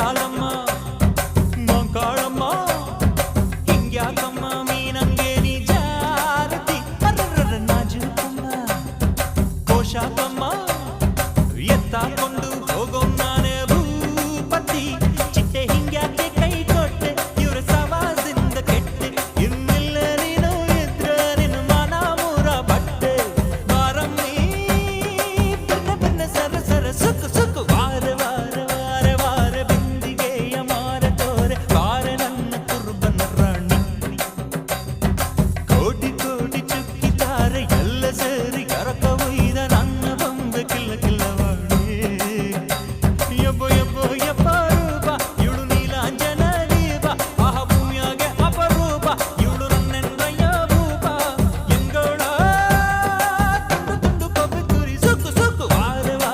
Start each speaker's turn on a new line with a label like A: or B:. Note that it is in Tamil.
A: யாழம்மா மோங்காழம்மா இங்காக்கம்மா மீனங்கே நீ ஜாரதி. நாஜுக்கம்மா கோஷாக்கம்மா கல்ல சேரி கரக்க